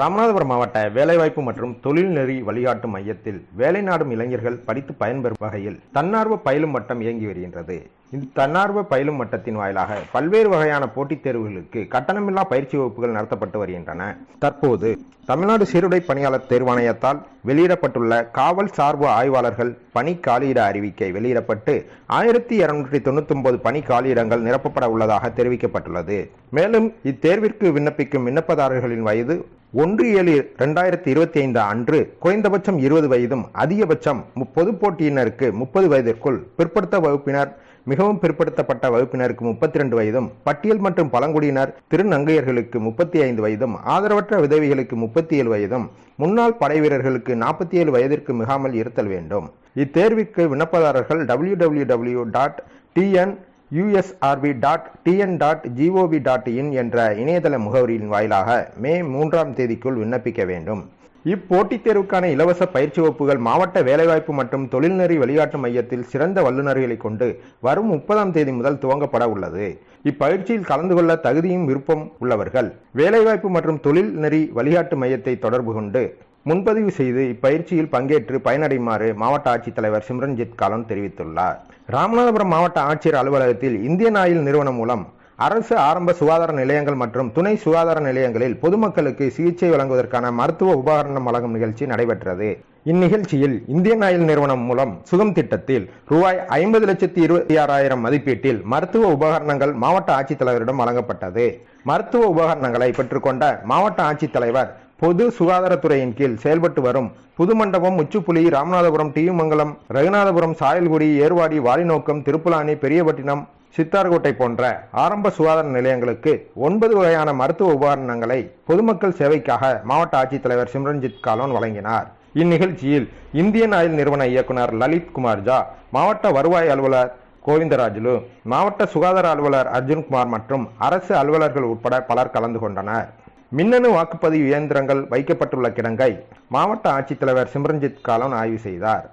ராமநாதபுரம் மாவட்ட வேலைவாய்ப்பு மற்றும் தொழில்நெறி வழிகாட்டு மையத்தில் வேலை நாடும் இளைஞர்கள் படித்து பயன்பெறும் வகையில் தன்னார்வ பயிலும் மட்டம் இயங்கி வருகின்றது. இந்த தன்னார்வ பயிலும் மட்டத்தின் வாயிலாக பல்வேறு வகையான போட்டித் தேர்வுகளுக்கு கட்டணமில்லா பயிற்சி வகுப்புகள் நடத்தப்பட்டு வருகின்றன. தற்போது தமிழ்நாடு சீருடை பணியாளர் தேர்வாணையத்தால் வெளியிடப்பட்டுள்ள காவல் சார்பு ஆய்வாளர்கள் பணி காலியிட அறிவிக்கை வெளியிடப்பட்டு ஆயிரத்தி இருநூற்றி தொண்ணூத்தி ஒன்பது பணி காலியிடங்கள் நிரப்பப்பட உள்ளதாக தெரிவிக்கப்பட்டுள்ளது. மேலும் இத்தேர்விற்கு விண்ணப்பிக்கும் விண்ணப்பதாரர்களின் வயது ஒன்று ஏழு ரெண்டாயிரத்தி இருபத்தி ஐந்து அன்று குறைந்தபட்சம் இருபது வயதும் அதிகபட்சம் பொது போட்டியினருக்கு முப்பது வயதிற்குள் பிற்படுத்த வகுப்பினர் மிகவும் பிற்படுத்தப்பட்ட வகுப்பினருக்கு முப்பத்தி ரெண்டு வயதும் பட்டியல் மற்றும் பழங்குடியினர் திருநங்கையர்களுக்கு முப்பத்தி ஐந்து வயதும் ஆதரவற்ற விதவிகளுக்கு முப்பத்தி ஏழு வயதும் முன்னாள் படை வீரர்களுக்கு நாற்பத்தி ஏழு வயதிற்கு மிகாமல் இருத்தல் வேண்டும். இத்தேர்விற்கு விண்ணப்பதாரர்கள் W W W dot TN USRB dot TN dot GOV dot in என்ற இணையதள முகவரியின் வாயிலாக மே மூன்றாம் தேதிக்குள் விண்ணப்பிக்க வேண்டும். இப்போட்டித் தேர்வுக்கான இலவச பயிற்சி வகுப்புகள் மாவட்ட வேலைவாய்ப்பு மற்றும் தொழில்நெறி வழிகாட்டு மையத்தில் சிறந்த வல்லுநர்களை கொண்டு வரும் முப்பதாம் தேதி முதல் துவங்கப்பட உள்ளது. இப்பயிற்சியில் கலந்து கொள்ள தகுதியும் விருப்பம் உள்ளவர்கள் வேலைவாய்ப்பு மற்றும் தொழில் நெறி வழிகாட்டு மையத்தை தொடர்பு கொண்டு முன்பதிவு செய்து இப்பயிற்சியில் பங்கேற்று பயனடையுமாறு மாவட்ட ஆட்சித்தலைவர் சிம்ரன்ஜித் காலன் தெரிவித்துள்ளார். ராமநாதபுரம் மாவட்ட ஆட்சியர் அலுவலகத்தில் இந்தியன் ஆயில் நிறுவனம் மூலம் அரசு ஆரம்ப சுகாதார நிலையங்கள் மற்றும் துணை சுகாதார நிலையங்களில் பொதுமக்களுக்கு சிகிச்சை வழங்குவதற்கான மருத்துவ உபகரணம் வழங்கும் நிகழ்ச்சி நடைபெற்றது. இந்நிகழ்ச்சியில் இந்தியன் ஆயில் நிறுவனம் மூலம் சுகம் திட்டத்தில் ரூபாய் ஐம்பது லட்சத்தி இருபத்தி ஆறாயிரம் மதிப்பீட்டில் மருத்துவ உபகரணங்கள் மாவட்ட ஆட்சித்தலைவரிடம் வழங்கப்பட்டது. மருத்துவ உபகரணங்களை பெற்றுக்கொண்ட மாவட்ட ஆட்சித்தலைவர் பொது சுகாதாரத்துறையின் கீழ் செயல்பட்டு வரும் புதுமண்டபம் உச்சுப்புலி ராமநாதபுரம் டியுமங்கலம் ரகுநாதபுரம் சாயல்குடி ஏர்வாடி வாலிநோக்கம் திருப்புலானி பெரியபட்டினம் சித்தார்கோட்டை போன்ற ஆரம்ப சுகாதார நிலையங்களுக்கு ஒன்பது வகையான மருத்துவ உபகரணங்களை பொதுமக்கள் சேவைக்காக மாவட்ட ஆட்சித்தலைவர் சிம்ரன்ஜித் காலோன் வழங்கினார். இந்நிகழ்ச்சியில் இந்தியன் ஆயில் நிறுவன இயக்குனர் லலித் குமார் ஜா மாவட்ட வருவாய் அலுவலர் கோவிந்தராஜுலு மாவட்ட சுகாதார அலுவலர் அர்ஜுன்குமார் மற்றும் அரசு அலுவலர்கள் உட்பட பலர் கலந்து கொண்டனர். மின்னணு வாக்குப்பதிவு இயந்திரங்கள் வைக்கப்பட்டுள்ள கிடங்கை மாவட்ட ஆட்சித்தலைவர் சிம்ரன்ஜித் காலன் ஆய்வு செய்தார்.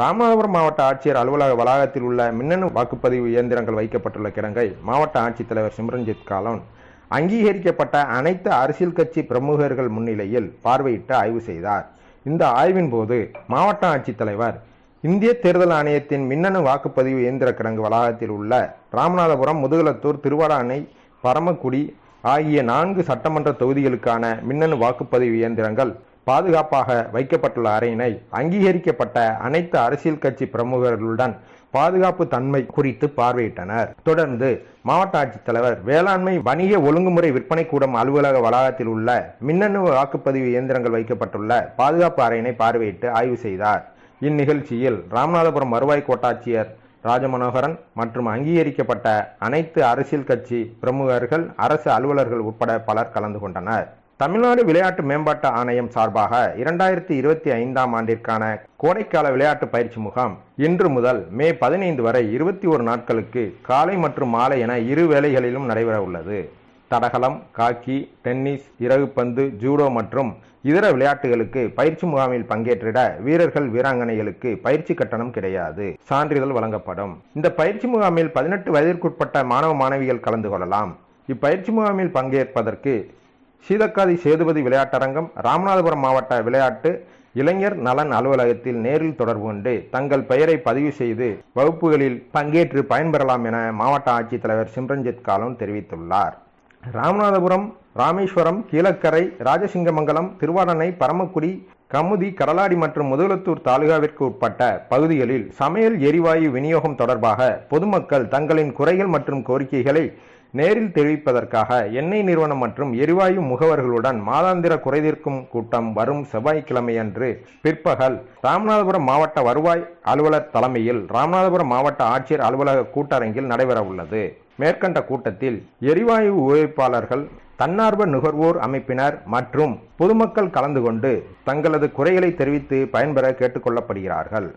ராமநாதபுரம் மாவட்ட ஆட்சியர் அலுவலக வளாகத்தில் உள்ள மின்னணு வாக்குப்பதிவு இயந்திரங்கள் வைக்கப்பட்டுள்ள கிடங்கை மாவட்ட ஆட்சித்தலைவர் சிம்ரன்ஜித் காலன் அங்கீகரிக்கப்பட்ட அனைத்து அரசியல் கட்சி பிரமுகர்கள் முன்னிலையில் பார்வையிட்டு ஆய்வு செய்தார். இந்த ஆய்வின் போது மாவட்ட ஆட்சித்தலைவர் இந்திய தேர்தல் ஆணையத்தின் மின்னணு வாக்குப்பதிவு இயந்திர கிடங்கு வளாகத்தில் உள்ள ராமநாதபுரம் முதுகலத்தூர் திருவாடானை பரமக்குடி ஆகிய நான்கு சட்டமன்ற தொகுதிகளுக்கான மின்னணு வாக்குப்பதிவு இயந்திரங்கள் பாதுகாப்பாக வைக்கப்பட்டுள்ள அறையினை அங்கீகரிக்கப்பட்ட அனைத்து அரசியல் கட்சி பிரமுகர்களுடன் பாதுகாப்பு தன்மை குறித்து பார்வையிட்டனர். தொடர்ந்து மாவட்ட ஆட்சித்தலைவர் வேளாண்மை வணிக ஒழுங்குமுறை விற்பனை கூடம் அலுவலக வளாகத்தில் உள்ள மின்னணு வாக்குப்பதிவு இயந்திரங்கள் வைக்கப்பட்டுள்ள பாதுகாப்பு அறையினை பார்வையிட்டு ஆய்வு செய்தார். இந்நிகழ்ச்சியில் ராமநாதபுரம் வருவாய் கோட்டாட்சியர் ராஜமனோகரன் மற்றும் அங்கீகரிக்கப்பட்ட அனைத்து அரசியல் கட்சி பிரமுகர்கள் அரசு அலுவலர்கள் உட்பட பலர் கலந்து கொண்டனர். தமிழ்நாடு விளையாட்டு மேம்பாட்டு ஆணையம் சார்பாக இரண்டாயிரத்தி இருபத்தி ஐந்தாம் ஆண்டிற்கான கோடைக்கால விளையாட்டு பயிற்சி முகாம் இன்று முதல் மே பதினைந்து வரை இருபத்தி ஒரு நாட்களுக்கு காலை மற்றும் மாலை என இரு வேளைகளிலும் நடைபெற உள்ளது தடகளம் காக்கி டென்னிஸ் இறகுப்பந்து ஜூடோ மற்றும் இதர விளையாட்டுகளுக்கு பயிற்சி முகாமில் பங்கேற்றிட வீரர்கள் வீராங்கனைகளுக்கு பயிற்சி கட்டணம் கிடையாது. சான்றிதழ் வழங்கப்படும். இந்த பயிற்சி முகாமில் பதினெட்டு வயதிற்குட்பட்ட மாணவ மாணவிகள் கலந்து கொள்ளலாம். இப்பயிற்சி முகாமில் பங்கேற்பதற்கு சீதக்காதி சேதுபதி விளையாட்டரங்கம் ராமநாதபுரம் மாவட்ட விளையாட்டு இளைஞர் நலன் அலுவலகத்தில் நேரில் தொடர்பு கொண்டு தங்கள் பெயரை பதிவு செய்து வகுப்புகளில் பங்கேற்று பயன்பெறலாம் என மாவட்ட ஆட்சித்தலைவர் சிம்ரன்ஜித் காலம் தெரிவித்துள்ளார். ராமநாதபுரம் ராமேஸ்வரம் கீழக்கரை ராஜசிங்கமங்கலம் திருவாடனை பரமக்குடி கமுதி கடலாடி மற்றும் முதுகுளத்தூர் தாலுகாவிற்கு உட்பட்ட பகுதிகளில் சமையல் எரிவாயு விநியோகம் தொடர்பாக பொதுமக்கள் தங்களின் குறைகள் மற்றும் கோரிக்கைகளை நேரில் தெரிவிப்பதற்காக எண்ணெய் நிறுவனம் மற்றும் எரிவாயு முகவர்களுடன் மாதாந்திர குறைதீர்க்கும் கூட்டம் வரும் செவ்வாய்க்கிழமையன்று பிற்பகல் ராமநாதபுரம் மாவட்ட வருவாய் அலுவலர் தலைமையில் ராமநாதபுரம் மாவட்ட ஆட்சியர் அலுவலக கூட்டரங்கில் நடைபெறவுள்ளது. மேற்கண்ட கூட்டத்தில் எரிவாயு உபயோகிப்பாளர்கள் தன்னார்வ நுகர்வோர் அமைப்பினர் மற்றும் பொதுமக்கள் கலந்து கொண்டு தங்களது குறைகளை தெரிவித்து பயன்பெற கேட்டுக்கொள்ளப்படுகிறார்கள்.